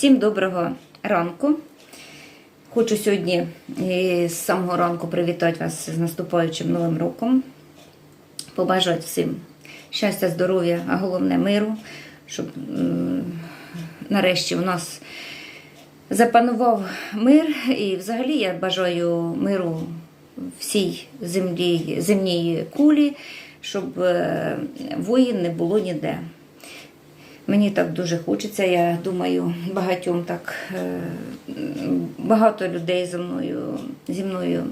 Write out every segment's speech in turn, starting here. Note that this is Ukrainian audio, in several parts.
Всім доброго ранку. Хочу сьогодні е, з самого ранку привітати вас з наступаючим новим роком. Побажати всім щастя, здоров'я, а головне миру, щоб нарешті у нас запанував мир. І взагалі я бажаю миру всій землі, земній кулі, щоб е, воїн не було ніде. Мені так дуже хочеться. Я думаю, багатьом так е, багато людей зі мною, зі мною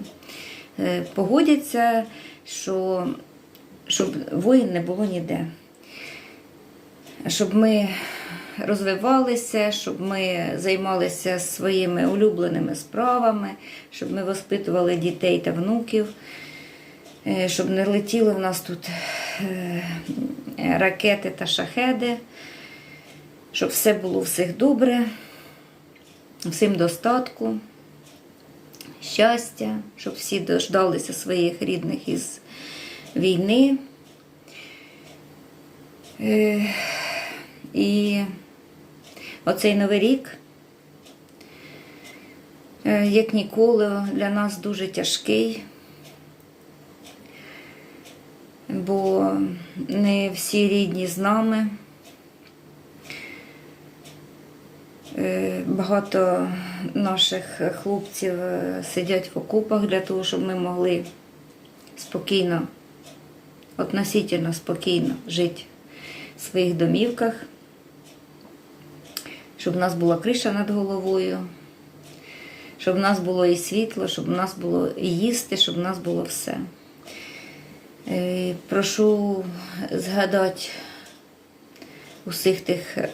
е, погодяться, що щоб воїн не було ніде. Щоб ми розвивалися, щоб ми займалися своїми улюбленими справами, щоб ми воспитували дітей та внуків, е, щоб не летіли в нас тут ракети та шахеди, щоб все було всіх добре, всім достатку, щастя, щоб всі дождалися своїх рідних із війни. Е, І оцей новий рік, е, як ніколи, для нас дуже тяжкий, бо не всі рідні з нами. Багато наших хлопців е, сидять в окопах для того, щоб ми могли спокійно, относительно спокійно жити в своїх домівках, щоб у нас була криша над головою, щоб в нас було і світло, щоб у нас було і їсти, щоб в нас було все. Е, Прошу згадати усіх тих е,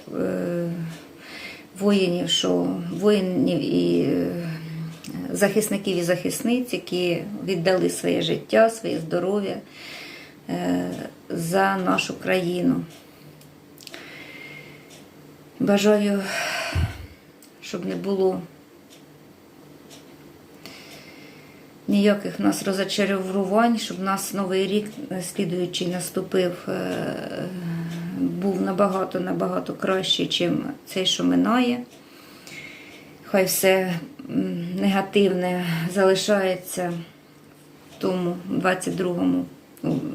воїнів, що воїнів і е, захисників і захисниць, які віддали своє життя, своє здоров'я е, за нашу країну. Бажаю, щоб не було ніяких нас розочарувань, щоб нас новий рік е, слідуючий наступив, був набагато набагато кращий, ніж цей, що минає. Хай все негативне залишається в тому 22-му,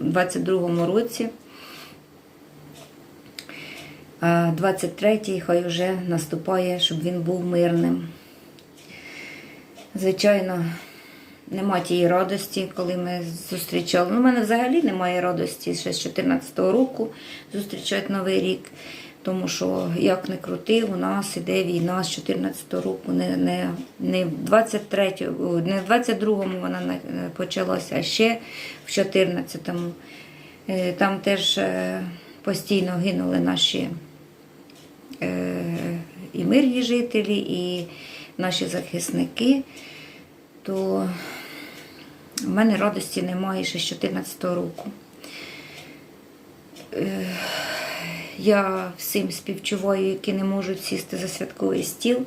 22-му році. А 23-й хай вже наступає, щоб він був мирним. Звичайно, нема тієї радості, коли ми зустрічали. Ну, у мене взагалі немає радості ще з 14-го року зустрічати Новий рік. Тому що, як не крути, у нас іде війна з 14-го року, не, не, не в 23-му, не в 22-му вона почалася, а ще в 14-му. Е, Там теж е, постійно гинули наші е, і мирні жителі, і наші захисники. То в мене радості немає ще з 14-го року. Е, Я всім співчуваю, які не можуть сісти за святковий стіл.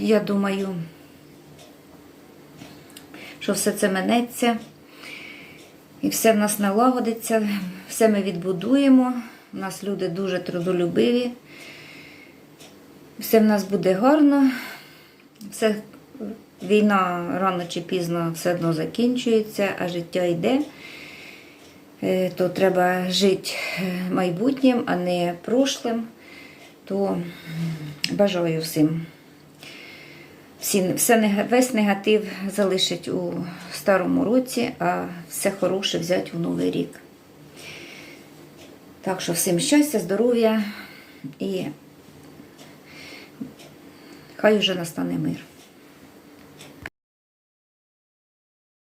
Я думаю, що все це минеться і все в нас налагодиться, все ми відбудуємо. У нас люди дуже трудолюбиві. Все в нас буде гарно. Все, війна рано чи пізно все одно закінчується, а життя йде. Е, То треба жити е, майбутнім, а не прошлим. То бажаю всім. Всі, все, весь негатив залишить у старому році, а все хороше взяти у новий рік. Так що всім щастя, здоров'я і хай уже настане мир.